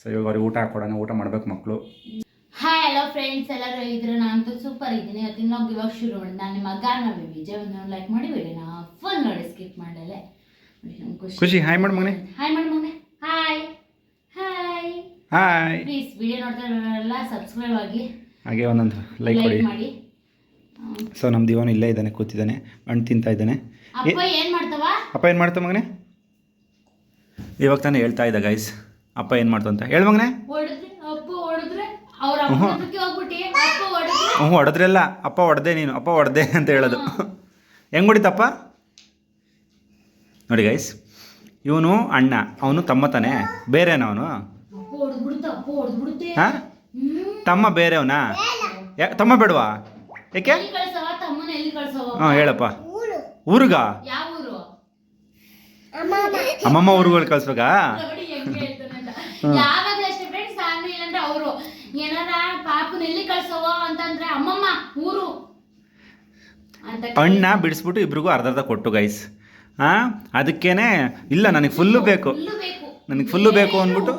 So ಇವಾಗ ಅವ್ರಿಗೆ ಊಟ ಹಾಕೊಡೋಣ ಊಟ ಮಾಡ್ಬೇಕು ಮಕ್ಕಳು ಹಾಯ್ ಹಲೋ ಫ್ರೆಂಡ್ಸ್ ಎಲ್ಲರೂ ಇದ್ರೆ ನಾನು ಸೂಪರ್ ಇದ್ದೀನಿ. ಇವತ್ತಿನ ನಾವು ಇವಾಗ ಶುರು ಮಾಡಿ ನಾನು ನಿಮ್ಮ ಗಾನ ವಿಜಯ್ ಒಂದು ಲೈಕ್ ಮಾಡಿ ನಾ ಫುಲ್ ನೋಡಿ ಸ್ಕಿಪ್ ಮಾಡಲೆ ಖುಷಿ. ಹಾಯ್ ಮಾಡಿ ಮಗನೇ ಹಾಯ್ ಮಾಡಿ ಮಗನೆ hi hi hi please video ನೋಡ್ತಾ ಇರೋರೆಲ್ಲ ಸಬ್ಸ್ಕ್ರೈಬ್ ಆಗಿ ಹಾಗೆ ಒಂದೊಂದು ಲೈಕ್ ಮಾಡಿ. ಸೊ ನಮ್ಮ ದಿವಾನ ಇಲ್ಲೇ ಇದ್ದಾನೆ ಕೂತಿದ್ದಾನೆ. ಹಣ್ಣು ತಿಂತಾ ಇದ್ದಾನೆ. ಅಪ್ಪ ಏನು ಮಾಡ್ತವ? ಅಪ್ಪ ಏನು ಮಾಡ್ತಾವ ಮಗನೇ? ಇವಾಗ ತಾನೇ ಹೇಳ್ತಾ ಇದ್ದ ಗೈಸ್ ಅಪ್ಪ ಏನು ಮಾಡ್ತು ಅಂತ. ಹೇಳು ಮಗನೇ. ಹ್ಞೂ ಹೊಡೆದ್ರಲ್ಲ ಅಪ್ಪ ಹೊಡೆದೆ ನೀನು ಅಪ್ಪ ಹೊಡೆದೆ ಅಂತ ಹೇಳೋದು. ಹೆಂಗೆ ಹೊಡಿತಪ್ಪ? ನೋಡಿ ಗೈಸ್ ಇವನು ಅಣ್ಣ ಅವನು ತಮ್ಮ ತಾನೆ ಬೇರೆನಾ ಅವನು? ಹಾಂ? ತಮ್ಮ ಬೇರೆಯವನಾ? ಯಾ ತಮ್ಮ ಬೇಡವಾ? ಯಾಕೆ ಕಳ್ಸವ? ಹಾಂ ಹೇಳಪ್ಪ. ಊರುಗಾ? ಅಮ್ಮಮ್ಮ. ಊರುಗಳು ಕಳ್ಸ್ಬೇಕಾ ನೋಡಿ ಹೆಂಗೆ ಹೇಳ್ತಾನೆ ಅಂತ. ಯಾವಾಗ್ಲೂ ಅಷ್ಟೇ ಫ್ರೆಂಡ್ಸ್ ನಾನು ಇಲ್ಲಂದ್ರೆ ಅವರು. ಏನಾರ ಪಾಪನ ಎಲ್ಲಿ ಕಳ್ಸವ ಅಂತಂದ್ರೆ ಅಮ್ಮಮ್ಮ ಊರು. ಅಂತ ಅಣ್ಣ ಬಿಡಿಸ್ಬಿಟ್ಟು ಇಬ್ರಿಗೂ ಅರ್ಧ ಅರ್ಧ ಕೊಟ್ಟು ಗೈಸ್ ಹಾಂ ಅದಕ್ಕೇನೆ ಇಲ್ಲ ನನಗೆ ಫುಲ್ಲು ಬೇಕು. ಫುಲ್ಲು ಬೇಕು. ನನಗೆ ಫುಲ್ಲು ಬೇಕು ಅಂದ್ಬಿಟ್ಟು.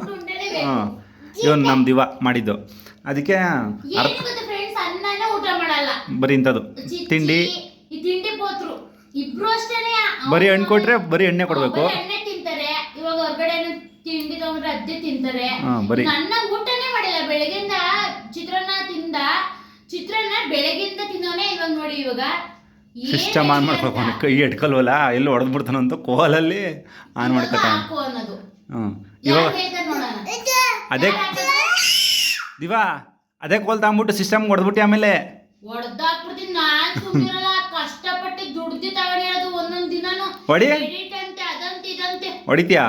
ಹಾಂ ಇವನು ನಮ್ಮ ದಿವ ಮಾಡಿದ್ದು. ಅದಕ್ಕೆ ಅರ್ಧ ಏನು ಗೊತ್ತಾ ಫ್ರೆಂಡ್ಸ್ ಅನ್ನನೇ ಊಟ ಮಾಡಲ್ಲ. ಬರೀ ಇಂಥದ್ದು. ಚಿಚ್ಚಿ, ತಿಂಡಿ. ಈ ತಿಂಡಿ ಪೋತ್ರು. ಇಬ್ರು ಅಷ್ಟೇನೆ. ಬರೀ ಹಣ್ಣು ಕೊಟ್ರೆ ಬರೀ ಎಣ್ಣೆ ಕೊಡಬೇಕು. ಎಣ್ಣೆ ತಿಂತಾರೆ. ಇವಾಗ ಹೊರಗಡೆ ತಿಂಡಿ ತಗೊಂಡ್ರೆ ಅದೇ ತಿಂತಾರೆ. ಹಾಂ ಬರೀ ನನ್ನ ಊಟನೇ ಮಾಡಿಲ್ಲ. ಬೆಳಗಿಂದ ಚಿತ್ರಾನ್ನ ತಿಂದ ಚಿತ್ರಾನ್ನ ಬೆಳಗಿಂದ ತಿನ್ನೋನೆ ಇವಾಗ ನೋಡಿ ಇವಾಗ. ಏನ್ ಸಿಸ್ಟಮ್ ಆನ್ ಮಾಡ್ಬೇಕು ಅವ್ನಿಗೆ ಕೈ ಎಟ್ಕಲ್ವಲ್ಲ? ಎಲ್ಲಿ ಹೊಡೆದು ಬಿಡ್ತಾನಂತ ಕೋಲಲ್ಲಿ ಆನ್ ಮಾಡ್ಕೊತಾನೆ. ಹಾಕು ಅನ್ನೋದು. ಹ್ಞೂ ಯಾರು ಇವಾಗ ಹೇಳ್ತಾರೆ ನೋಡೋಣ? ಅದೇ ದಿವಾ ಅದೇ ಕೋಲ್ ತಗೊಂಬಿಟ್ಟು ಸಿಸ್ಟಮ್ ಹೊಡೆದ್ಬಿಟ್ಟು ಆಮೇಲೆ. ಹೊಡೆದಾಕ್ಬಿಡ್ತೀನಿ ನಾನ್ ಸುಮ್ಮಿರಲ್ಲ ಕಷ್ಟಪಟ್ಟು ದುಡ್ದು ತಗೊಂಡಿರೋದು ಒಂದೊಂದ್ ದಿನಾನು. ಹೊಡಿ. ಎಡಿಟ್ ಅಂತೆ ಅದಂತೆ ಇದಂತೆ. ಹೊಡಿತೀಯಾ?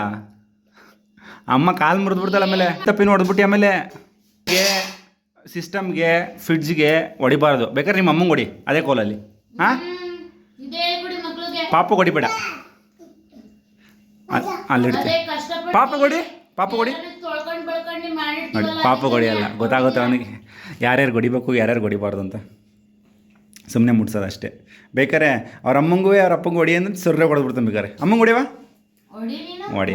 ಅಮ್ಮ ಕಾಲು ಮುರಿದು ಬಿಡ್ತಾಳೆ ಆಮೇಲೆ ತಪ್ಪಿನ ಹೊಡೆದ್ಬಿಟ್ಟು ಆಮೇಲೆ. ಸಿಸ್ಟಮ್ಗೆ ಫ್ರಿಡ್ಜ್ಗೆ ಹೊಡಿಬಾರ್ದು. ಬೇಕಾದ್ರೆ ನಿಮ್ಮ ಅಮ್ಮಂಗೆ ಹೊಡಿ ಅದೇ ಕೋಲಲ್ಲಿ. ಹಾಂ? ಪಾಪ ಹೊಡಿಬೇಡ. ಅಲ್- ಅಲ್ಲಿಡ್ತೆ ಪಾಪ ಕೊಡಿ ಪಾಪ ಕೊಡಿ ನೋಡಿ ಪಾಪ ಹೊಡಿಯಲ್ಲ ಗೊತ್ತಾಗುತ್ತೆ ಅವನಿಗೆ. ಯಾರ್ಯಾರು ಹೊಡಿಬೇಕು ಯಾರ್ಯಾರು ಹೊಡಿಬಾರ್ದು ಅಂತ. ಸುಮ್ಮನೆ ಮುಟ್ಸೋದು ಅಷ್ಟೇ. ಬೇಕಾರೆ ಅವ್ರ ಅಮ್ಮಂಗೂ ಅವ್ರ ಅಪ್ಪಂಗೆ ಹೊಡಿ ಅಂದ್ರೆ ಸುರ್ರೆ ಹೊಡೆದ್ಬಿಡ್ತಾನೆ ಬೇಕಾರೆ ಅಮ್ಮಂಗೆ ಹೊಡಿವಾ ಹೊಡಿ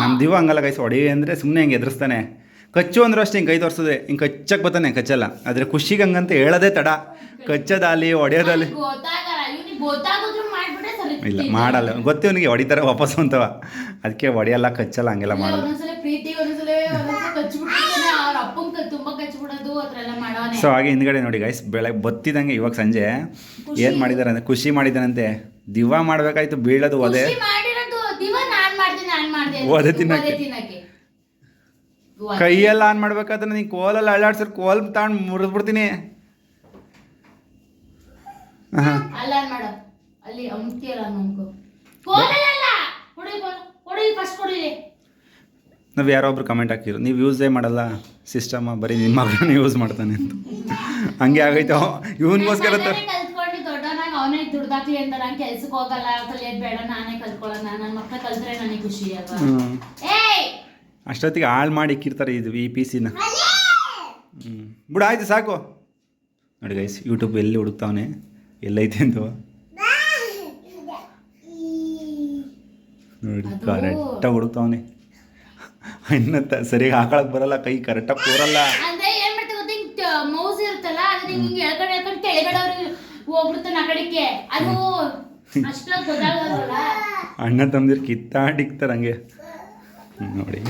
ನಮ್ಮ ದಿವ ಹಂಗಲ್ಲ ಗೈಸ್ ಹೊಡಿ ಅಂದರೆ ಸುಮ್ಮನೆ ಹಿಂಗೆ ಎದುರಿಸ್ತಾನೆ. ಕಚ್ಚು ಅಂದ್ರೆ ಅಷ್ಟೇ ಹಿಂಗೆ ಕೈ ತೋರಿಸೋದೆ ಹಿಂಗೆ ಕಚ್ಚಕ್ಕೆ ಬರ್ತಾನೆ ಕಚ್ಚಲ್ಲ. ಆದರೆ ಖುಷಿಗೆ ಹಂಗಂತ ಹೇಳೋದೇ ತಡ. ಕಚ್ಚದಾಲಿ ಹೊಡೆಯೋದಾಲಿ. ಇಲ್ಲ ಮಾಡಲ್ಲ. ಗೊತ್ತೇ ಅವನಿಗೆ ಹೊಡಿತಾರೆ ವಾಪಸ್ ಅಂತವ. ಅದಕ್ಕೆ ಹೊಡೆಯಲ್ಲ ಕಚ್ಚಲ್ಲ ಹಂಗೆಲ್ಲ ಮಾಡಲ್ಲ ಸೊ ಹಾಗೆ ಹಿಂದ್ಗಡೆ ನೋಡಿ ಗೈಸ್ ಬೆಳಗ್ಗೆ ಬತ್ತಿದಂಗೆ ಇವಾಗ ಸಂಜೆ. ಏನು ಮಾಡಿದ್ದಾರೆ ಅಂದರೆ ಖುಷಿ ಮಾಡಿದ್ದಾರಂತೆ ದಿವಾ ಮಾಡಬೇಕಾಯ್ತು ಬೀಳೋದು ಒದೆ. ಮಾಡ್ದೆ ಒದೆ ತಿನ್ನಕ್ಕೆ. ಕೈಯೆಲ್ಲ ಆನ್ ಮಾಡ್ಬೇಕಾದ್ರೆ ನೀನು ಕೋಲಲ್ಲಿ ಅಳ್ಳಾಡ್ಸಿರ್ ಕೋಲ್ ತಗೊಂಡು ಮುರಿದ್ಬಿಡ್ತೀನಿ. ಅಲ್ಲ ಮಾಡು. ಅಲ್ಲಿ ಅಂತೀಯಲ್ಲ ನಮ್ಗೂ ಕೋಲಲ್ಲ ಕೊಡಿ ಕೊಡಿ ಫಸ್ಟ್ ಕೊಡಿ ನಾವು ಯಾರೋ ಒಬ್ರು ಕಮೆಂಟ್ ಹಾಕಿದ್ರು. ನೀವು ಯೂಸೇ ಮಾಡಲ್ಲ. ಸಿಸ್ಟಮ್ ಬರೀ ನಿಮ್ಮ ಮಗನ ಯೂಸ್ ಮಾಡ್ತಾನೆ ಅಂತ. ಹಂಗೆ ಆಗೈತೆ. ಇವನಿಗೋಸ್ಕರ ಅವನೇ ದುಡ್ದಾಕ್ಲಿ ಅಂತ ನಾನು ಕೆಲ್ಸಕ್ಕೆ ಹೋಗಲ್ಲ ಕಲಿಯೋದ್ ಬೇಡ ನಾನೇ ಕಲ್ತ್ಕೊಳ್ಳೋಣ ನನ್ನ ಮಕ್ಳ ಕಲ್ತ್ರೆ ನನಗೆ ಖುಷಿ ಅಲ್ವಾ? ಏಯ್! ಅಷ್ಟೊತ್ತಿಗೆ ಹಾಳು ಮಾಡಿ ಇಕ್ಕಿರ್ತಾರೆ ಇದು ಈ ಪಿ ಸಿನ ಹ್ಞೂ ಬಿಡು ಆಯ್ತು ಸಾಕು. ನೋಡಿ ಗೈಸ್ ಯೂಟ್ಯೂಬ್ ಎಲ್ಲಿ ಹುಡುಕ್ತಾವನೆ? ಎಲ್ಲೈತೆ ಅಂತ ನೋಡಿ ಕರೆಕ್ಟಾಗಿ ಹುಡುಕ್ತಾವನೆ. ಇನ್ನತ್ತ ಸರಿಯಾಗಿ ಹಾಕೊಳಕ್ ಬರಲ್ಲ ಕೈ ಕರೆಕ್ಟಾಗಿ ಕೂರಲ್ಲ. ಅಂದ್ರೆ ಏನ್ ಮಾಡ್ತೀವಿ ಗೊತ್ತಾ ಮೌಸ್ ಇರುತ್ತಲ್ಲ ಅದನ್ನ ಹಿಂಗ್ ಅವ್ರಿಗೆ ಹೋಗ್ಬಿಡ್ತಾನೆ ಆ ಕಡೆಗೆ ಅದು ಅಷ್ಟೊಂದು ಗೊತ್ತಾಗಲ್ಲ ಅಣ್ಣ ತಮ್ದಿರ್ ಕಿತ್ತಾಡಿಕ್ತಾರ ಹಂಗೆ. ನೋಡಿ.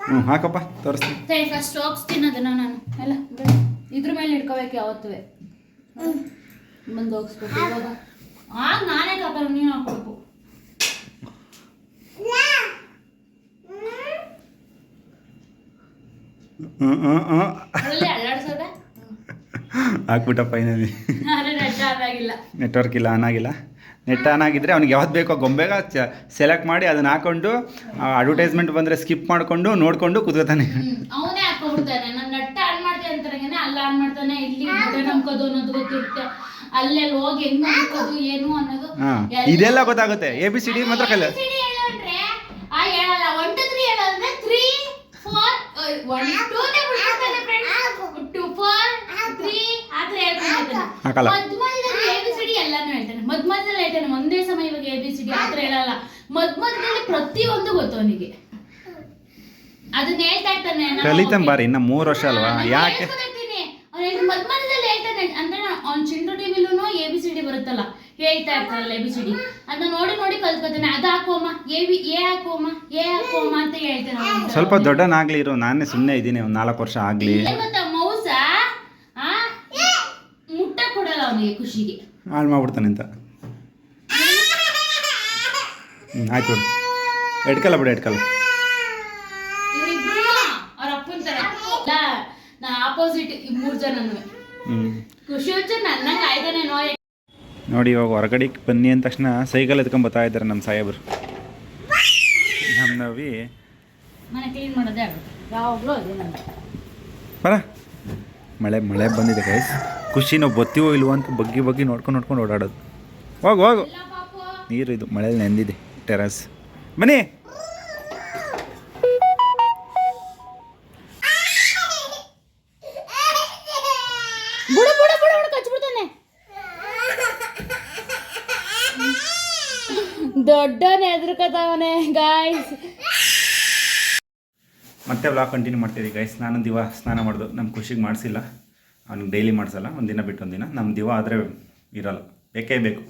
ಹ್ಞೂ ಹಾಕಪ್ಪ ತೋರಿಸ್ತೀನಿ. ಸರಿ ಫಸ್ಟ್ ಹೋಗ್ಸ್ತೀನಿ ಅದನ್ನ ನಾನು. ಎಲ್ಲ. ಇದ್ರ ಮೇಲೆ ಇಟ್ಕೋಬೇಕು ಯಾವತ್ತೂ ಬಂದು ಹೋಗಿಸ್ಬೇಕು ಇವಾಗ. ಆಗ ನಾನೇ ಕಾಕಲ್ಲ ನೀನು ಹಾಕ್ಬೇಕು. ಹಾಕ್ಬಿಟ್ಟಪ್ಪ ಏನಲ್ಲಿ ನೆಟ್ವರ್ಕ್ ಇಲ್ಲ ಆನ್ ಆಗಿಲ್ಲ. ನೆಟ್ ಆನ್ ಆಗಿದ್ರೆ ಅವ್ನಿಗೆ ಯಾವ್ದು ಬೇಕೋ ಗೊಂಬೆಗ ಸೆಲೆಕ್ಟ್ ಮಾಡಿ ಅದನ್ನ ಹಾಕೊಂಡು ಅಡ್ವರ್ಟೈಸ್ಮೆಂಟ್ ಬಂದರೆ ಸ್ಕಿಪ್ ಮಾಡಿಕೊಂಡು ನೋಡಿಕೊಂಡು ಕುತ್ಕೋತಾನೆ. ಅವನೇ ಹಾಕೊಂಡ್ಬಿಡ್ತಾನೆ ನಾನು ನೆಟ್ ಆನ್ ಮಾಡ್ತೀನಿ ಅಂತಾನೆ ಅಲ್ಲ ಆನ್ ಮಾಡ್ತಾನೆ. ಇಲ್ಲಿ ಬಟನ್ ನಂಬ್ಕೋದು ಅನ್ನೋದು ಗೊತ್ತಿರುತ್ತೆ. ಅಲ್ಲೆಲ್ಲಿ ಹೋಗಿ ಹೆಂಗ್ ನಂಬ್ಕೋದು ಏನು ಅನ್ನೋದು ಹಾಂ ಇದೆಲ್ಲ ಗೊತ್ತಾಗುತ್ತೆ. ಎ ಬಿ ಸಿ ಡಿ ಮಾತ್ರ ಕಲ ಆ ಹೇಳಲ್ಲ ಒನ್ ಟು ತ್ರೀ ಹೇಳಂದ್ರೆ ತ್ರೀ ಫೋರ್ ಒನ್ ಟೂ ಬಿಡ್ತಾನೆ ಫ್ರೆಂಡ್ಸ್ ಟು ಫೋರ್ ತ್ರೀ ಆ ಥರ ಹೇಳ್ಕೊಂಡಿರ್ತಾನೆ ಹಾಕಲ್ಲ. ಮಧ್ಯ ಮಧ್ಯದಲ್ಲಿ ಎ ಬಿ ಸಿ ಡಿ ಎಲ್ಲಾನು ಹೇಳ್ತಾನೆ ಮಧ್ಯ ಮಧ್ಯದಲ್ಲಿ ಹೇಳ್ತಾನೆ ಒಂದೇ ಸಮಯ ಇವಾಗ ಎ ಬಿ ಸಿ ಡಿ ಆ ಥರ ಹೇಳಲ್ಲ ಮಧ್ಯ ಮಧ್ಯದಲ್ಲಿ ಪ್ರತಿಯೊಂದು ಗೊತ್ತು ಅವನಿಗೆ. ಅದನ್ನ ಹೇಳ್ತಾ ಇರ್ತಾನೆ ನಾನು ಕಲಿತಾನ್ ಬಾರಿ ಇನ್ನ ಮೂರು ವರ್ಷ ಅಲ್ವಾ? ನಾನು ಯಾಕೆ? ಹೇಳ್ಕೊತಿರ್ತೀನಿ. ಅವ್ನು ಹೇಳ್- ಮಧ್ಯ ಹೇಳ್ತಾನೆ. ಅಂದ್ರೆ ಅವ್ನ್ ಚಿಂಟು ಟಿವಿಲೂ ಎ ಬಿ ಸಿ ಡಿ ಬರುತ್ತಲ್ಲ. ಹೇಳ್ತಾ ಇರ್ತಾರಲ್ಲ ಎ ಬಿ ಸಿ ಡಿ ಅದನ್ನ ನೋಡಿ ನೋಡಿ ಕಲ್ತ್ಕೊತಾನೆ ಅದು ಹಾಕೋಮ್ಮ ಎ ಬಿ ಎ ಹಾಕೋಮ್ಮ ಎ ಹಾಕೋಮ್ಮ ಅಂತ ಹೇಳ್ತಾನೆ ಅವ್ನು. ಸ್ವಲ್ಪ ದೊಡ್ಡನಾಗ್ಲಿ ಇರು. ನಾನೇ ಸುಮ್ಮನೆ ಇದ್ದೀನಿ. ಒಂದು ನಾಲ್ಕು ವರ್ಷ ಆಗ್ಲಿ. ಏನ್ ಗೊತ್ತಾ ಮೌಸ ಆ? ಮುಟ್ಟ ಕೊಡಲ್ಲ ಅವನಿಗೆ ಖುಷಿಗೆ. ಹಾಳು ಮಾಡ್ಬಿಡ್ತಾನೆ ಅಂತ. ಆಯ್ತು ಬಿಡು. ಎಡ್ಕಲ್ಲ ಬಿಡು ಎಡ್ಕಲ್ಲ. ಅವ್ರ ಅಪ್ಪನ ತರ. ಇಲ್ಲ ನಾ ಆಪೋಸಿಟ್ ಈ ಮೂರ್ ಜನನು. ಹ್ಞೂ ಖುಷಿ ಹುಚ್ಚ ನನ್ನಂಗ ಆಯ್ತಾನೆ ನೋಡಿ ಇವಾಗ ಹೊರಗಡೆ ಬನ್ನಿ ಅಂದ ತಕ್ಷಣ ಸೈಕಲ್ ಎತ್ಕೊಂಡ್ ಬರ್ತಾ ಇದ್ದಾರೆ ನಮ್ಮ ಸಾಹೇಬರು. ನಮ್ಮ ನವಿ. ಮನೆ ಕ್ಲೀನ್ ಮಾಡೋದೇ ಆಗುತ್ತೆ. ಯಾವಾಗಲೂ ಅದೇ ನಂದು ಬರ. ಮಳೆ ಮಳೆ ಬಂದಿದೆ ಗೈಸ್ ಖುಷಿ ನಾವು ಬತ್ತೀವೋ ಇಲ್ವೋ ಅಂತ ಬಗ್ಗಿ ಬಗ್ಗಿ ನೋಡ್ಕೊಂಡು ನೋಡ್ಕೊಂಡು ಓಡಾಡೋದು. ಹೋಗು ಹೋಗು. ನೀರು ಇದು ಮಳೆಯಲ್ಲಿ ನೆಂದಿದೆ ಟೆರಸ್ ಬನ್ನಿ ಬುಡ ಬುಡ ಬುಡ ಬುಡ ಕಚ್ಬಿಡ್ತಾನೆ. ದೊಡ್ಡವನೇ ಹೆದರ್ಕತಾವನೆ ಗಾಯ್ಸ್ ಮತ್ತೆ ಬ್ಲಾಗ್ ಕಂಟಿನ್ಯೂ ಮಾಡ್ತೀವಿ ಗೈಸ್ ನಾನು ದಿವ ಸ್ನಾನ ಮಾಡೋದು. ನಮ್ಮ ಖುಷಿಗೆ ಮಾಡಿಸಿಲ್ಲ. ಅವ್ನಿಗೆ ಡೈಲಿ ಮಾಡಿಸಲ್ಲ. ಒಂದಿನ ಬಿಟ್ಟು ಒಂದಿನ. ನಮ್ಮ ದಿವ ಆದರೆ ಇರಲ್ಲ. ಬೇಕೇ ಬೇಕು.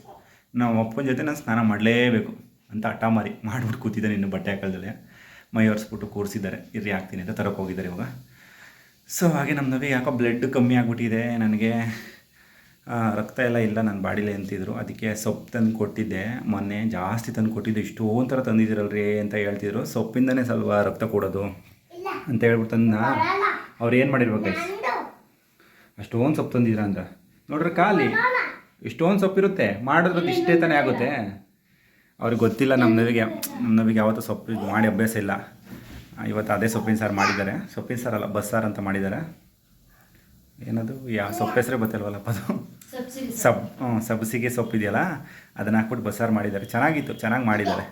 ನಮ್ಮ ಅಪ್ಪನ ಜೊತೆ ನಾನು ಸ್ನಾನ ಮಾಡಲೇಬೇಕು. ಅಂತ ಹಠ ಮಾರಿ ಮಾಡಿಬಿಟ್ಟು ಕೂತಿದ್ದಾನೆ ಇನ್ನು ಬಟ್ಟೆ ಹಾಕಲ್ದಲ್ಲೇ. ಮೈ ಒರೆಸ್ಬಿಟ್ಟು ಕೂರಿಸಿದ್ದಾರೆ. ಇರ್ರಿ, ಹಾಕ್ತೀನಿ ಅಂತ ತರಕ್ಕೆ ಹೋಗಿದ್ದಾರೆ ಇವಾಗ. ಸೊ ಹಾಗೆ ನಮ್ಮ ನವಿ ಯಾಕೋ ಬ್ಲಡ್ ಕಮ್ಮಿ ಆಗಿಬಿಟ್ಟಿದೆ. ನನಗೆ ರಕ್ತ ಎಲ್ಲ ಇಲ್ಲ, ನನ್ನ ಬಾಡಿಲಿ ಅಂತಿದ್ರು. ಅದಕ್ಕೆ ಸೊಪ್ಪು ತಂದು ಕೊಟ್ಟಿದ್ದೆ. ಮೊನ್ನೆ ಜಾಸ್ತಿ ತಂದು ಕೊಟ್ಟಿದ್ದೆ ಇಷ್ಟೊಂದು ಥರ ತಂದಿದ್ದೀರಲ್ರಿ ಅಂತ ಹೇಳ್ತಿದ್ರು. ಸೊಪ್ಪಿಂದನೇ ಸ್ವಲ್ಪ ರಕ್ತ ಕೊಡೋದು ಅಂತ ಹೇಳ್ಬಿಟ್ಟು ತಂದ ಅವ್ರು ಏನು ಮಾಡಿರ್ಬೇಕು ಗೈಸ್ ಅಷ್ಟೊಂದು ಸೊಪ್ಪು ತಂದಿದ್ರ ಅಂತ ನೋಡ್ರಿ ಖಾಲಿ. ಇಷ್ಟೊಂದು ಸೊಪ್ಪಿರುತ್ತೆ. ಮಾಡಿದ್ರೆ ಅದು ಇಷ್ಟೇ ತಾನೇ ಆಗುತ್ತೆ. ಅವ್ರಿಗೆ ಗೊತ್ತಿಲ್ಲ ನಮ್ಮ ನವಿಗೆ ನಮ್ಮ ನವಿಗೆ ಯಾವತ್ತೂ ಸೊಪ್ಪು ಇದು ಮಾಡಿ ಅಭ್ಯಾಸ ಇಲ್ಲ. ಇವತ್ತು ಅದೇ ಸೊಪ್ಪಿನ ಸಾರು ಮಾಡಿದ್ದಾರೆ. ಸೊಪ್ಪಿನ ಅಲ್ಲ, ಬಸ್ಸಾರು ಅಂತ ಮಾಡಿದ್ದಾರೆ. ಏನದು? ಯಾವ ಸೊಪ್ಪು ಹೆಸರೇ ಗೊತ್ತಿಲ್ವಲ್ಲಪ್ಪ ಅದು? ಸಬ್ ಸಬ್ಸಿಗೆ ಸೊಪ್ಪು ಇದೆಯಲ್ಲ, ಅದನ್ನು ಹಾಕ್ಬಿಟ್ಟು ಬಸ್ಸಾರು ಮಾಡಿದ್ದಾರೆ. ಚೆನ್ನಾಗಿತ್ತು, ಚೆನ್ನಾಗಿ ಮಾಡಿದ್ದಾರೆ.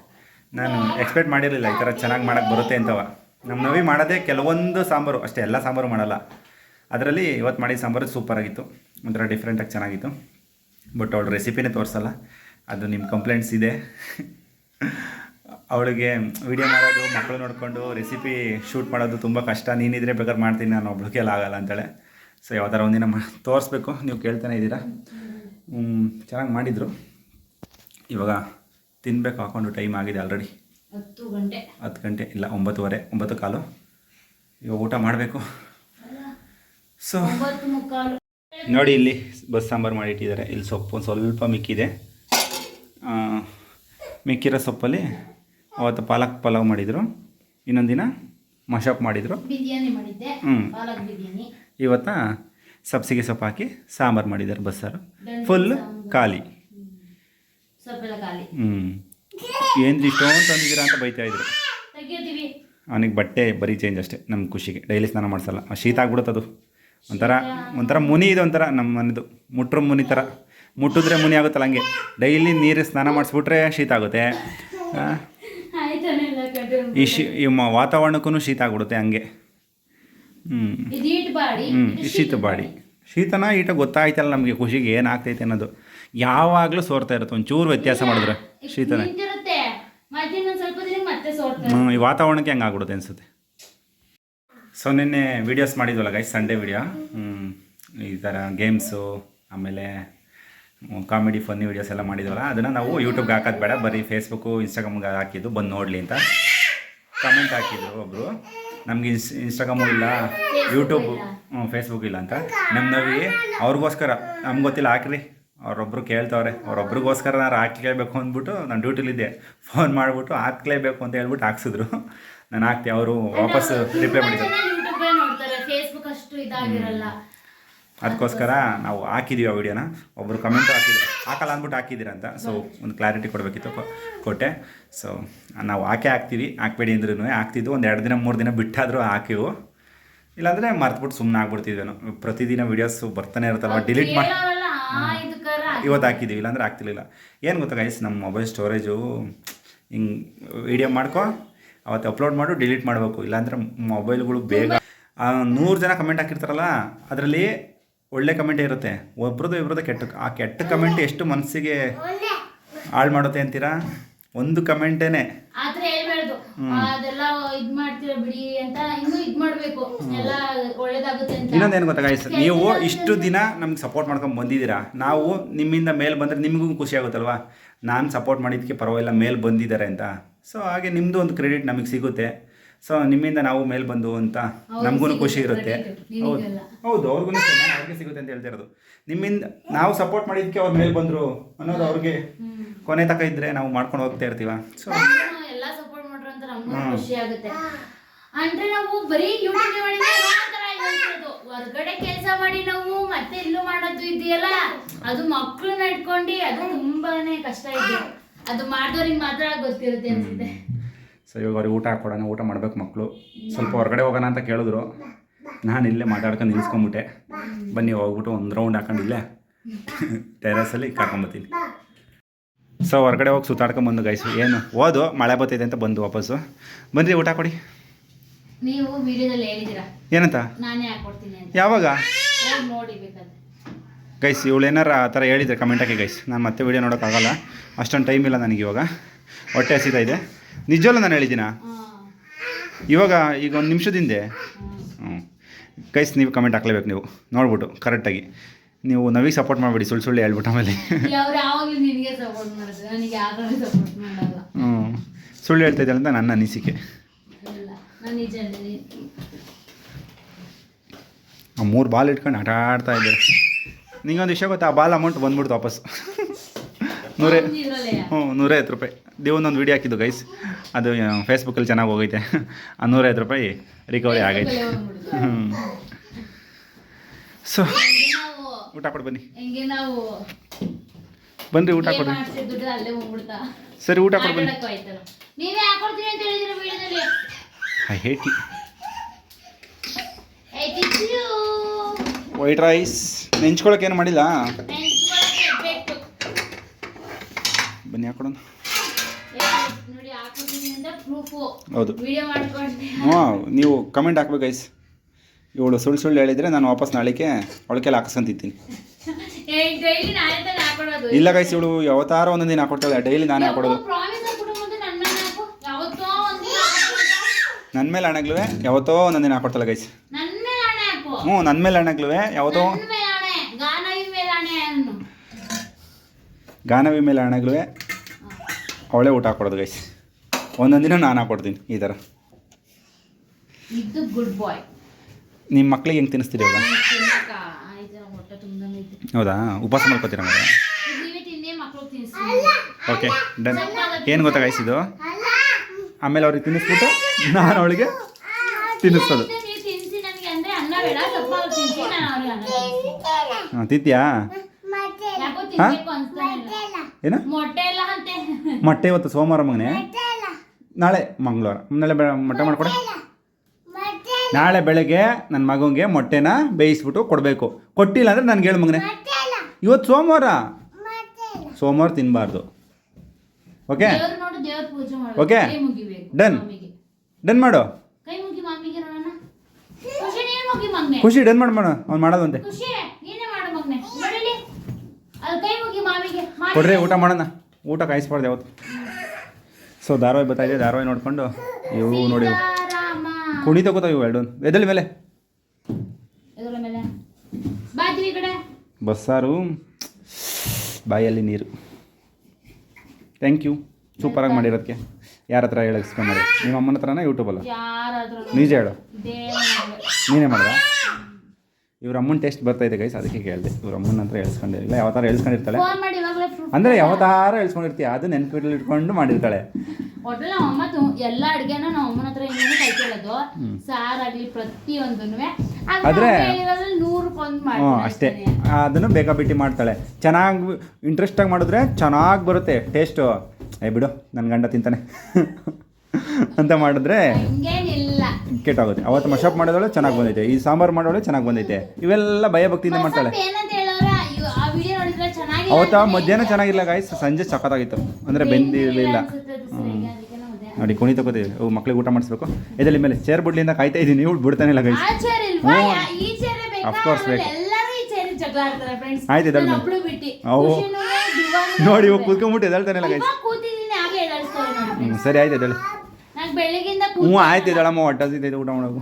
ನಾನು ಎಕ್ಸ್ಪೆಕ್ಟ್ ಮಾಡಿರಲಿಲ್ಲ ಈ ಥರ ಚೆನ್ನಾಗಿ ಮಾಡೋಕ್ಕೆ ಬರುತ್ತೆ ಅಂತವ. ನಮ್ಮ ನವಿ ಮಾಡೋದೇ ಕೆಲವೊಂದು ಸಾಂಬಾರು, ಅಷ್ಟೇ ಎಲ್ಲ ಸಾಂಬಾರು ಮಾಡಲ್ಲ. ಅದರಲ್ಲಿ ಇವತ್ತು ಮಾಡಿದ ಸಾಂಬಾರು ಸೂಪರಾಗಿತ್ತು. ಒಂಥರ ಡಿಫ್ರೆಂಟಾಗಿ ಚೆನ್ನಾಗಿತ್ತು. ಬಟ್ ಅವಳು ರೆಸಿಪಿನೇ ತೋರಿಸಲ್ಲ. ಅದು ನಿಮ್ಮ ಕಂಪ್ಲೇಂಟ್ಸ್ ಇದೆ. ಅವಳಿಗೆ ವಿಡಿಯೋ ಮಾಡೋದು ಮಕ್ಕಳು ನೋಡಿಕೊಂಡು ರೆಸಿಪಿ ಶೂಟ್ ಮಾಡೋದು ತುಂಬ ಕಷ್ಟ. ನೀನಿದ್ರೆ ಬೇಕಾದ್ರೆ ಮಾಡ್ತೀನಿ ನಾನು ಒಬ್ಳಿಗೆ ಆಗಲ್ಲ ಅಂತೇಳೆ. ಸೊ ಯಾವ್ದಾರ ಒಂದಿನ ಮಾ ತೋರಿಸ್ಬೇಕು. ನೀವು ಕೇಳ್ತಾನೆ ಇದ್ದೀರಾ? ಚೆನ್ನಾಗಿ ಮಾಡಿದರು. ಇವಾಗ ತಿನ್ಬೇಕು ಹಾಕೊಂಡು ಟೈಮ್ ಆಗಿದೆ ಆಲ್ರೆಡಿ ಹತ್ತು ಗಂಟೆ. ಹತ್ತು ಗಂಟೆ ಇಲ್ಲ ಒಂಬತ್ತುವರೆ ಒಂಬತ್ತು ಕಾಲು. ಇವಾಗ ಊಟ ಮಾಡಬೇಕು. ಸೊ ನೋಡಿ ಇಲ್ಲಿ ಬಸ್ ಸಾಂಬಾರು ಮಾಡಿಟ್ಟಿದ್ದಾರೆ ಇಲ್ಲಿ ಸೊಪ್ಪು ಒಂದು ಸ್ವಲ್ಪ ಮಿಕ್ಕಿದೆ. ಮಿಕ್ಕಿರೋ ಸೊಪ್ಪಲ್ಲಿ ಅವತ್ತು ಪಾಲಕ್ ಪಲಾವ್ ಮಾಡಿದರು. ಇನ್ನೊಂದು ದಿನ ಮಶಪ್ ಮಾಡಿದರು. ಬಿರಿಯಾನಿ ಇವತ್ತು ಪಾಲಕ್ ಬಿರಿಯಾನಿ. ಇವತ್ತ ಸಬ್ಸಿಗೆ ಸೊಪ್ಪು ಹಾಕಿ ಸಾಂಬಾರು ಮಾಡಿದ್ದಾರೆ ಬಸ್ಸಾರು ಫುಲ್ ಖಾಲಿ. ಹ್ಞೂ ಏನು ಇಷ್ಟೊಂದು ತಂದಿದ್ದೀರಾ ಅಂತ ಬೈತಾ ಇದ್ರು. ಅವನಿಗೆ ಬಟ್ಟೆ ಬರೀ ಚೇಂಜ್ ಅಷ್ಟೇ ನಮ್ಮ ಖುಷಿಗೆ. ಡೈಲಿ ಸ್ನಾನ ಮಾಡಿಸಲ್ಲ. ಶೀತ ಆಗ್ಬಿಡುತ್ತೆ ಅದು ಒಂಥರ ಒಂಥರ ಮುನಿ ಇದೆ ಒಂಥರ ನಮ್ಮ ಮನೆದು ಮುಟ್ರು ಮುನಿ ಥರ ಮುಟ್ಟಿದ್ರೆ ಮುನಿ ಆಗುತ್ತಲ್ಲ ಹಂಗೆ. ಡೈಲಿ ನೀರು ಸ್ನಾನ ಮಾಡಿಸ್ಬಿಟ್ರೆ ಶೀತ ಆಗುತ್ತೆ. ಈ ಶಿ ಈ ವಾತಾವರಣಕ್ಕೂ ಶೀತ ಆಗ್ಬಿಡುತ್ತೆ ಹಂಗೆ. ಹ್ಞೂ ಹ್ಞೂ ಶೀತ ಬಾಡಿ ಶೀತನ ಈಟ ಗೊತ್ತಾಯ್ತಲ್ಲ ನಮಗೆ ಖುಷಿಗೆ ಏನಾಗ್ತೈತೆ ಅನ್ನೋದು. ಯಾವಾಗಲೂ ಸೋರ್ತಾ ಇರುತ್ತೆ ಒಂಚೂರು ವ್ಯತ್ಯಾಸ ಮಾಡಿದ್ರೆ ಶೀತನ. ಹ್ಞೂ ಈ ವಾತಾವರಣಕ್ಕೆ ಹಂಗೆ ಆಗ್ಬಿಡುತ್ತೆ ಅನಿಸುತ್ತೆ. ಸೊ ನಿನ್ನೆ ವೀಡಿಯೋಸ್ ಮಾಡಿದ್ವಲ್ಲ ಗೈಸ್ ಸಂಡೇ ವಿಡಿಯೋ ಈ ಥರ ಗೇಮ್ಸು ಆಮೇಲೆ ಕಾಮಿಡಿ ಫನ್ನಿ ವೀಡಿಯೋಸ್ ಎಲ್ಲ ಮಾಡಿದ್ವಲ್ಲ, ಅದನ್ನು ನಾವು ಯೂಟ್ಯೂಬ್ಗೆ ಹಾಕೋದು ಬೇಡ, ಬರೀ ಫೇಸ್ಬುಕ್ಕು ಇನ್ಸ್ಟಾಗ್ರಾಮ್ಗೆ ಹಾಕಿದ್ದು, ಬಂದು ನೋಡಲಿ ಅಂತ ಕಮೆಂಟ್ ಹಾಕಿದ್ರು ಒಬ್ಬರು ನಮಗೆ ಇನ್ಸ್ ಇನ್ಸ್ಟಾಗ್ರಾಮು ಇಲ್ಲ ಯೂಟ್ಯೂಬು ಹ್ಞೂ ಫೇಸ್ಬುಕ್ ಇಲ್ಲ ಅಂತ. ನಮ್ಮ ನವಿ ಅವ್ರಿಗೋಸ್ಕರ, ನಮ್ಗೆ ಗೊತ್ತಿಲ್ಲ, ಹಾಕ್ರಿ. ಅವರೊಬ್ಬರು ಕೇಳ್ತವ್ರೆ, ಅವ್ರೊಬ್ರಿಗೋಸ್ಕರ ನಾನು ಹಾಕ್ಲೇಬೇಕು ಅಂದ್ಬಿಟ್ಟು ನಾನು ಡ್ಯೂಟಿಲಿದ್ದೆ ಫೋನ್ ಮಾಡಿಬಿಟ್ಟು ಹಾಕ್ಲೇಬೇಕು ಅಂತ ಹೇಳ್ಬಿಟ್ಟು ಹಾಕ್ಸಿದ್ರು. ನಾನು ಹಾಕ್ತೆ, ಅವರು ವಾಪಸ್ ರಿಪ್ಲೈ ಮಾಡಿದ್ರು. ಅದಕ್ಕೋಸ್ಕರ ನಾವು ಹಾಕಿದೀವಿ ಆ ವಿಡಿಯೋನ. ಒಬ್ಬರು ಕಮೆಂಟ್ ಹಾಕಿದ್ರು. ಹಾಕಲ್ಲ ಅಂದ್ಬಿಟ್ಟು ಹಾಕಿದ್ದೀರ ಅಂತ. ಸೊ ಒಂದು ಕ್ಲಾರಿಟಿ ಕೊಡಬೇಕಿತ್ತು ಕೊಟ್ಟೆ ಸೊ ನಾವು ಹಾಕೇ ಹಾಕ್ತೀವಿ. ಹಾಕ್ಬೇಡಿ ಅಂದ್ರೂ ಹಾಕ್ತಿದ್ದು. ಒಂದು ಎರಡು ದಿನ ಮೂರು ದಿನ ಬಿಟ್ಟಾದರೂ ಹಾಕಿವು. ಇಲ್ಲಾಂದರೆ ಮರ್ತ್ಬಿಟ್ಟು ಸುಮ್ಮನೆ ಆಗ್ಬಿಡ್ತಿದ್ವೇನೋ. ಪ್ರತಿದಿನ ವೀಡಿಯೋಸ್ ಬರ್ತಾನೆ ಇರುತ್ತಲ್ವ? ಡಿಲೀಟ್ ಮಾಡಿ ಇವತ್ತು ಹಾಕಿದ್ದೀವಿ ಇಲ್ಲಾಂದ್ರೆ ಆಗ್ತಿರ್ಲಿಲ್ಲ ಏನು ಗೊತ್ತಾ ಗೈಸ್ ನಮ್ಮ ಮೊಬೈಲ್ ಸ್ಟೋರೇಜು ಹಿಂಗೆ ವೀಡಿಯೋ ಮಾಡ್ಕೊ. ಅವತ್ತು ಅಪ್ಲೋಡ್ ಮಾಡು ಡಿಲೀಟ್ ಮಾಡಬೇಕು. ಇಲ್ಲಾಂದ್ರೆ ಮೊಬೈಲ್ಗಳು ಬೇಗ ನೂರು ಜನ ಕಮೆಂಟ್ ಹಾಕಿರ್ತಾರಲ್ಲ ಅದರಲ್ಲಿ ಒಳ್ಳೆ ಕಮೆಂಟ್ ಇರುತ್ತೆ. ಒಬ್ರದ್ದು ಇಬ್ರದ್ದು ಕೆಟ್ಟ ಆ ಕೆಟ್ಟ ಕಮೆಂಟ್ ಎಷ್ಟು ಮನಸ್ಸಿಗೆ ಹಾಳು ಮಾಡುತ್ತೆ ಅಂತೀರಾ? ಒಂದು ಕಮೆಂಟೇನೆ. ಆತರ ಹೇಳ್ಬಾರ್ದು. ಅದೆಲ್ಲ ಇದ್ ಮಾಡ್ತೀರ ಬಿಡಿ ಅಂತ ಇನ್ನು ಇದ್ ಮಾಡ್ಬೇಕು. ಎಲ್ಲ ಒಳ್ಳೇದಾಗುತ್ತೆ ಅಂತ. ಇನ್ನೊಂದೇನು ಗೊತ್ತಾಗ ನೀವು ಇಷ್ಟು ದಿನ ನಮ್ಗೆ ಸಪೋರ್ಟ್ ಮಾಡ್ಕೊಂಡು ಬಂದಿದ್ದೀರಾ? ನಾವು ನಿಮ್ಮಿಂದ ಮೇಲ್ ಬಂದರೆ ನಿಮಗೂ ಖುಷಿ ಆಗುತ್ತಲ್ವಾ? ನಾನು ಸಪೋರ್ಟ್ ಮಾಡಿದ್ದಕ್ಕೆ ಪರವಾಗಿಲ್ಲ ಮೇಲ್ ಬಂದಿದ್ದಾರೆ ಅಂತ. ಸೊ ಹಾಗೆ ನಿಮ್ಮದು ಒಂದು ಕ್ರೆಡಿಟ್ ನಮಗೆ ಸಿಗುತ್ತೆ. ಸೊ ನಿಮ್ಮಿಂದ ನಾವು ಮೇಲ್ ಬಂದು ಅಂತ ನಮಗೂ ಖುಷಿ ಇರುತ್ತೆ. ಹೌದು. ಹೌದು ಅವ್ರಿಗೂ ಅವ್ರಿಗೆ ಸಿಗುತ್ತೆ ಅಂತ ಹೇಳ್ತಿರೋದು ನಿಮ್ಮಿಂದ ನಾವು ಸಪೋರ್ಟ್ ಮಾಡಿದ್ದಕ್ಕೆ ಅವ್ರು ಮೇಲ್ ಬಂದರು ಅನ್ನೋದು ಅವ್ರಿಗೆ ಕೊನೆ ತಕ ಇದ್ದರೆ ನಾವು ಮಾಡ್ಕೊಂಡು ಹೋಗ್ತಾ ಇರ್ತೀವ. ಸೊ ಎಲ್ಲ ಸಪೋರ್ಟ್ ಮಾಡ್ರು ಅಂತ ನಮಗೂ ಖುಷಿ ಆಗುತ್ತೆ. ಅಂದ್ರೆ ನಾವು ಬರೀ ಯೂಟ್ಯೂಬ್ ಮಾಡಿ ಹೊರ್ಗಡೆ ಕೆಲಸ ಮಾಡಿ ನಾವು ಮತ್ತೆ ಇಲ್ಲೂ ಮಾಡೋದು ಇದೆಯಲ್ಲ ಅದು ಮಕ್ಕಳು ಇಟ್ಕೊಂಡು ಅದು ತುಂಬಾನೇ ಕಷ್ಟ ಇದೆ. ಅದು ಮಾಡಿದವ್ರಿಗೆ ಮಾತ್ರ ಗೊತ್ತಿರುತ್ತೆ ಅನ್ಸುತ್ತೆ. ಸೊ ಇವಾಗ ಅವ್ರಿಗೆ ಊಟ ಹಾಕೊಡೋಣ ಊಟ ಮಾಡ್ಬೇಕು ಮಕ್ಕಳು ಸ್ವಲ್ಪ ಹೊರಗಡೆ ಹೋಗೋಣ ಅಂತ ಕೇಳಿದ್ರು. ನಾನು ಇಲ್ಲೇ ಮಾತಾಡ್ಕೊಂಡು ನಿಲ್ಸ್ಕೊಂಬಿಟ್ಟೆ. ಬನ್ನಿ ಹೋಗ್ಬಿಟ್ಟು ಒಂದು ರೌಂಡ್ ಹಾಕೊಂಡು ಇಲ್ಲೇ ಟೆರಸಲ್ಲಿ ಕರ್ಕೊಂಬತ್ತೀನಿ ಸೊ ಹೊರಗಡೆ ಹೋಗಿ ಸುತ್ತಾಡ್ಕೊಂಬಂದು ಗೈಸು ಏನು? ಓದು ಮಳೆ ಬರ್ತಿದೆ ಅಂತ ಬಂದು ವಾಪಸ್ಸು. ಬನ್ನಿ ಊಟ ಕೊಡಿ. ನೀವು ವಿಡಿಯೋದಲ್ಲಿ ಹೇಳಿದಿರಾ ಏನಂತ? ನಾನೇ ಹಾಕೊಡ್ತೀನಿ ಅಂತ. ಯಾವಾಗ? ಹೋಗಿ ನೋಡಿ ಬೇಕಾದ್ರೆ. ಗೈಸ್ ಇವಳು ಏನಾರ ಆ ಥರ ಹೇಳಿದ್ರೆ ಕಮೆಂಟ್ ಹಾಕಿ ಗೈಸ್ ನಾನು ಮತ್ತೆ ವೀಡಿಯೋ ನೋಡೋಕ್ಕಾಗಲ್ಲ. ಅಷ್ಟೊಂದು ಟೈಮ್ ಇಲ್ಲ ನನಗೆ ಇವಾಗ ಹೊಟ್ಟೆ ಹಸಿತಾ ಇದೆ. ನಿಜವಲ್ಲ ನಾನು ಹೇಳಿದ್ದೀನ? ಇವಾಗ ಈಗ ಒಂದು ನಿಮಿಷದಿಂದೆ. ಹ್ಞೂ ಕೈಸ್ ನೀವು ಕಮೆಂಟ್ ಹಾಕ್ಲೇಬೇಕು ನೀವು. ನೋಡ್ಬಿಟ್ಟು ಕರೆಕ್ಟಾಗಿ ನೀವು ನವಿಗೆ ಸಪೋರ್ಟ್ ಮಾಡಬೇಡಿ ಸುಳ್ಳು ಸುಳ್ಳು ಹೇಳ್ಬಿಟ್ಟು ಆಮೇಲೆ. ಹ್ಞೂ ಸುಳ್ಳು ಹೇಳ್ತಾ ಇದ್ದಾಳೆ ಅಂತ ನನ್ನ ಅನಿಸಿಕೆ. ಆ ಮೂರು ಬಾಲ್ ಇಟ್ಕೊಂಡು ಆಟ ಆಡ್ತಾ ಇದ್ದಾರೆ. ನಿಂಗೊಂದು ವಿಷಯ ಗೊತ್ತಾ? ಆ ಬಾಲ್ ಅಮೌಂಟ್ ಬಂದ್ಬಿಡ್ತು ವಾಪಸ್. ನೂರೇ ಹ್ಞೂ ನೂರೈವತ್ತು ರೂಪಾಯಿ. ದೇವೊಂದೊಂದು ವೀಡಿಯೋ ಹಾಕಿದ್ದು ಗೈಸ್ ಅದು ಫೇಸ್ಬುಕ್ಕಲ್ಲಿ ಚೆನ್ನಾಗಿ ಹೋಗೈತೆ. ಆ ನೂರೈವತ್ತು ರೂಪಾಯಿ ರಿಕವರಿ ಆಗೈತೆ. ಹ್ಞೂ ಸೊ ಊಟ ಕೊಡು ಬನ್ನಿ. ಬನ್ರಿ ಊಟ ಹೋಗ್ಬಿಡ್ತಾ? ಸರಿ ಊಟ ಕೊಡು ಬನ್ನಿ. ಹೇಟಿ ವೈಟ್ ರೈಸ್ ನೆಂಚ್ಕೊಳಕ್ಕೆ ಏನು ಮಾಡಿಲ್ಲ ನೆನ್ಸ್ಕೊಳಕ್ಕೆ ಬೇಕು ಬನ್ನಿ ಹಾಕೊಡೋಣ. ಹೌದು. ಹ್ಞೂ ನೀವು ಕಮೆಂಟ್ ಹಾಕ್ಬೇಕು ಗೈಸ್ ಇವಳು ಸುಳ್ಳು ಸುಳ್ಳು ಹೇಳಿದರೆ ನಾನು ವಾಪಸ್ ನಾಳೆಗೆ ಅವಳಕೆಲ್ಲ ಹಾಕಿಸ್ಕೊಂತಿದ್ದೀನಿ ಇಲ್ಲ ಗೈಸ್ ಇವಳು ಯಾವತ್ತಾರ ಒಂದೊಂದು ದಿನ ಹಾಕೊಡ್ತಾಳೆ. ಡೈಲಿ ನಾನೇ ಹಾಕೊಡೋದು. ನನ್ನ ಮೇಲೆ ಯಾವತ್ತೋ ಹಣಗ್ಲೂ ಒಂದೊಂದು ದಿನ ಹಾಕೊಡ್ತಾಳೆ ಗೈಸ್ ಹ್ಞೂ ನನ್ನ ಮೇಲೆ ಹಣಗ್ಲೂ ಯಾವತ್ತೋ ಗಾನವಿ ಮೇಲೆ ಹಣಗ್ಲೂ ಅವಳೇ ಊಟ ಕೊಡೋದು ಗೈಸ್ ಒಂದೊಂದು ದಿನ ನಾನು ಹಾಕೊಡ್ತೀನಿ ಈ ಥರ ಗುಡ್ ಬಾಯ್ ನಿಮ್ಮ ಮಕ್ಳಿಗೆ ಹೆಂಗೆ ತಿನ್ನಿಸ್ತೀರಿ ಅವಾಗ ಹೌದಾ? ಉಪವಾಸ ಮಾಡ್ಕೋತೀರ ಮೇಡಮ್ ಇದು ನೀವೇ ತಿನ್ನಿ ಮಕ್ಳು ತಿನ್ಸಿ ಓಕೆ ಡನ್ ಏನು ಗೊತ್ತಾ ಗೈಸ್ ಇದು? ಆಮೇಲೆ ಅವ್ರಿಗೆ ತಿನ್ನಿಸ್ಬಿಟ್ಟು ನಾನು ಅವಳಿಗೆ ತಿನ್ನಿಸೋದು ಹಾಂ ತಿನ್ಸಿ ನನಗೆ ಅಂದ್ರೆ ಅನ್ನ ಬೇಡ ಸ್ವಲ್ಪ ತಿನ್ಸಿ ನಾನು ಅವ್ರಿಗೆ ಹಾಂ ತಿಂತೀಯಾ? ಏನು? ಮೊಟ್ಟೆ ಇವತ್ತು ಸೋಮವಾರ ಮಗನೇ? ನಾಳೆ ಮಂಗಳವಾರ. ನಾಳೆ ಬೆ ಮೊಟ್ಟೆ ಮಾಡ್ಕೊಡ. ನಾಳೆ ಬೆಳಗ್ಗೆ ನನ್ನ ಮಗನಿಗೆ ಮೊಟ್ಟೆನ ಬೇಯಿಸ್ಬಿಟ್ಟು ಕೊಡಬೇಕು. ಕೊಟ್ಟಿಲ್ಲ ಅಂದರೆ ನನಗೆ ಹೇಳು ಮಗನೇ. ಇವತ್ತು ಸೋಮವಾರ? ಸೋಮವಾರ ತಿನ್ನಬಾರ್ದು ಓಕೆ? ಓಕೆ? ಡನ್. ಡನ್ ಮಾಡು. ಖುಷಿ ನೀನ್ ಮುಗಿ ಮಗ್ನೆ. ಖುಷಿ ಡನ್ ಮಾಡು ಮಾಡು. ಅವ್ನು ಮಾಡೋದಂತೆ. ಖುಷಿ ನೀನೇ ಮಾಡು ಮಗ್ನೆ. ನೋಡಲಿ ಅದು ಕೈ ಮುಗಿ ಮಾಮಿಗೆ. ಮಾಮಿ. ಕೊಡ್ರಿ ಊಟ ಮಾಡೋಣ. ಊಟ ಕಾಯಿಸ್ಬಾರ್ದು ಯಾವತ್ತು? ಸೊ ಧಾರಾವಾಹಿ ಬರ್ತಾ ಇದೆ ಧಾರಾವಾಹಿ ನೋಡ್ಕೊಂಡು ಇವು ನೋಡಿ ಕುಣಿ ತಗೋತಾವ ಇವು ಎರಡು. ಎದಲ್ ಮೇಲೆ? ಬಸ್ಸಾರು. ಬಾಯಲ್ಲಿ ನೀರು. ಥ್ಯಾಂಕ್ ಯು ಸೂಪರಾಗಿ ಮಾಡಿರೋದಕ್ಕೆ. ಯಾರ ಹತ್ರ ಮಾಡಿ ನಿಮ್ಮ ಅಮ್ಮನ ಹತ್ರನ ಯೂಟ್ಯೂಬಲ್ಲ ನಿಜ ಹೇಳು. ನೀನೇ ಮಾಡ್ದ? ಇವ್ರ ಅಮ್ಮನ ಟೇಸ್ಟ್ ಇದೆ ಗೈಸ್ ಅದಕ್ಕೆ ಕೇಳಿದೆ. ಇವ್ರ ಅಮ್ಮನ ಹತ್ರ ಎಳ್ಸ್ಕೊಂಡಿರಲಿಲ್ಲ ಯಾವ ಥರ ಪ್ರೂಫ್ ಅಂದರೆ ಯಾವ ಥರ ಹೇಳ್ಸ್ಕೊಂಡಿರ್ತೀಯ? ಅದು ನೆನಪಿಲ್ಲಿ ಇಟ್ಕೊಂಡು ಮಾಡಿರ್ತಾಳೆ. ಒಟ್ಟಲ್ಲಿ ನಮ್ಮ ಅಮ್ಮ ತು- ಎಲ್ಲ ಅಡ್ಗೆನ ನಮ್ಮ ಅಮ್ಮನ ಹತ್ರ ಏನೇನು ಕಲ್ತಿರೋದು. ಸಾರಾಗ್ಲಿ ಪ್ರತಿಯೊಂದನ್ನು ಆದ್ರೆ- ನೂರಕ್ಕೊಂದು ಹ್ಞೂ ಅಷ್ಟೇ. ಅದನ್ನು ಬೇಕಾ ಬಿಟ್ಟು ಮಾಡ್ತಾಳೆ. ಚೆನ್ನಾಗಿ ಇಂಟ್ರೆಸ್ಟಾಗಿ ಮಾಡಿದ್ರೆ ಚೆನ್ನಾಗಿ ಬರುತ್ತೆ ಟೇಸ್ಟು ಏ ಬಿಡು ನನ್ನ ಗಂಡ ತಿಂತಾನೆ. ಅಂತ ಮಾಡಿದ್ರೆ ಹಂಗೇನಿಲ್ಲ. ಕೆಟ್ಟೋಗುತ್ತೆ ಅವತ್ತು ಮಶಪ್ ಮಾಡೋದೊಳೆ ಚೆನ್ನಾಗಿ ಬಂದೈತೆ. ಈ ಸಾಂಬಾರು ಮಾಡೋಳೆ ಚೆನ್ನಾಗಿ ಬಂದೈತೆ. ಇವೆಲ್ಲ ಭಯ ಭಕ್ತಿಯಿಂದ ಮಾಡ್ತಾಳೆ. ಅವತ್ತು ಮಧ್ಯಾಹ್ನ ಚೆನ್ನಾಗಿಲ್ಲ ಗಾಯ್ಸ್ ಸಂಜೆ ಸಖತ್ತಾಗಿತ್ತು. ಅಂದರೆ ಬೆಂದಿರಲಿಲ್ಲ ನೋಡಿ ಕುಣಿ ತಗೋತೀವಿ. ಓ ಮಕ್ಳಿಗೆ ಊಟ ಮಾಡಿಸ್ಬೇಕು. ಇದರಲ್ಲಿ ಮೇಲೆ ಚೇರ್ ಬಿಡ್ಲಿಂದ ಕಾಯ್ತಾ ಇದ್ದೀನಿ ಇವಳು ಬಿಡ್ತಾನೆ ಇಲ್ಲ ಗೈಸ್ ಅಫ್ಕೋರ್ಸ್ ಬೇಕಾ? ಆಯ್ತು, ಇದೆಲ್ಲ ಓ. ಅವು. ನೋಡಿ ಇವಾಗ ಕೂತ್ಕೊಂಡ್ಬಿಟ್ಟು ಎದಳ್ತಾನೆ ಇಲ್ಲ ಗೈಸ್ ಸರಿ ಆಯ್ತು ಬೆಳ್ಳಿ ಹ್ಞೂ ಆಯ್ತು ಇದಳಮ್ಮ ಹೊಟ್ಟಸಿದ್ದೈತೆ ಊಟ ಮಾಡೋದು.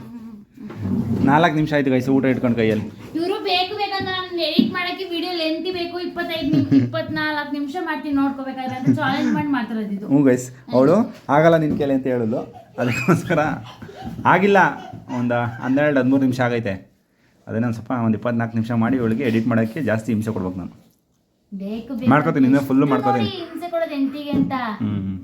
ನಾಲ್ಕು ನಿಮಿಷ ಆಯ್ತು ಗೈಸ್ ಊಟ ಇಟ್ಕೊಂಡು ಕೈಯಲ್ಲಿ. ಇವರು ಬೇಕು ಬೇಕಂದ್ರೆ ನಾನು ಎಡಿಟ್ ಮಾಡಕ್ಕೆ ವಿಡಿಯೋ ಲೆಂತಿ ಬೇಕು ಇಪ್ಪತ್ತೈದು ನಿಮಿಷ ಇಪ್ಪತ್ನಾಲ್ಕು ನಿಮಿಷ ಮಾಡ್ತೀನಿ ನೋಡ್ಕೋಬೇಕಾದ್ರೆ ಅಂತ ಚಾಲೆಂಜ್ ಮಾಡಿ ಮಾಡ್ತಿರೋದು ಇದು. ಹ್ಞೂ ಗೈಸ್ ಅವಳು ಆಗಲ್ಲ ನಿನ್ನ ಕೇಳಿ ಅಂತ ಹೇಳಿದ್ಲು ಅದಕ್ಕೋಸ್ಕರ ಆಗಿಲ್ಲ ಒಂದು ಹನ್ನೆರಡು ಹದಿಮೂರು ನಿಮಿಷ ಆಗೈತೆ. ಅದೇ ಸ್ವಲ್ಪ ಒಂದು ಇಪ್ಪತ್ನಾಲ್ಕು ನಿಮಿಷ ಮಾಡಿ ಇವಳಿಗೆ ಎಡಿಟ್ ಮಾಡೋಕ್ಕೆ ಜಾಸ್ತಿ ಹಿಂಸೆ ಕೊಡ್ಬೇಕು ನಾನು. ಮಾಡ್ಕೋತೀನಿ ಇನ್ನೂ ಫುಲ್ ಮಾಡ್ಕೋತೀನಿ. ಹಿಂಸೆ ಕೊಡೋದು ಎಂತಿಗೆ ಅಂತ. ಹ್ಞೂ